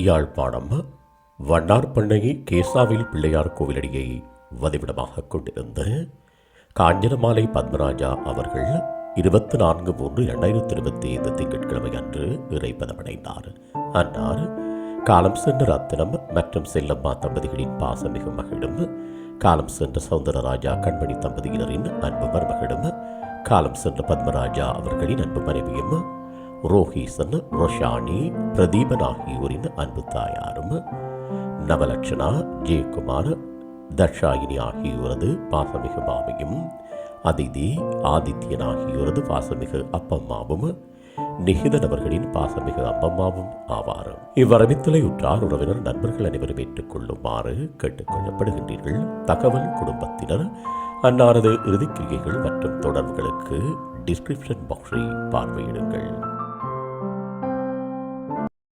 யாழ்ப்பாணம் வண்ணார்பண்ணை கேசாவில் பிள்ளையார் கோவிலடியை வதிவிடமாக கொண்டிருந்த காஞ்சனமாலை பத்மராஜா அவர்கள் இருபத்தி நான்கு மூன்று இரண்டாயிரத்தி இருபத்தி ஐந்து திங்கட்கிழமை அன்று இறைப்பதமடைந்தார் அன்னார் காலம் சென்ற ரத்தினம் மற்றும் செல்லம்மா தம்பதிகளின் பாசமிகு மகிழும் காலம் சென்ற சவுந்தரராஜா கண்மணி தம்பதியினரின் அன்பு மருமகளும் காலம் சென்ற பத்மராஜா அவர்களின் அன்பு மனைவியும் ரோஹிசன் ரொஷானி பிரதீபன் ஆகியோரின் அன்பு தாயாரும் நவலட்சணா ஜெயக்குமார் தட்சாயினி ஆகியோரது பாசமிகு மாமியும் அதிதி ஆதித்யன் ஆகியோரது பாசமிகு அப்பம்மாவும் நிகிதன் அவர்களின் பாசமிகு அம்மம்மாவும் ஆவார். இவ்வரவித்தலை உற்றார் உறவினர் நண்பர்கள் அனைவரும் ஏற்றுக்கொள்ளுமாறு கேட்டுக்கொள்ளப்படுகின்றீர்கள். தகவல் குடும்பத்தினர் அன்னாரது இறுதிக்கிரியைகள் மற்றும் தொடர்புகளுக்கு டிஸ்கிரிப்ஷன் பாக்ஸை பார்வையிடுங்கள்.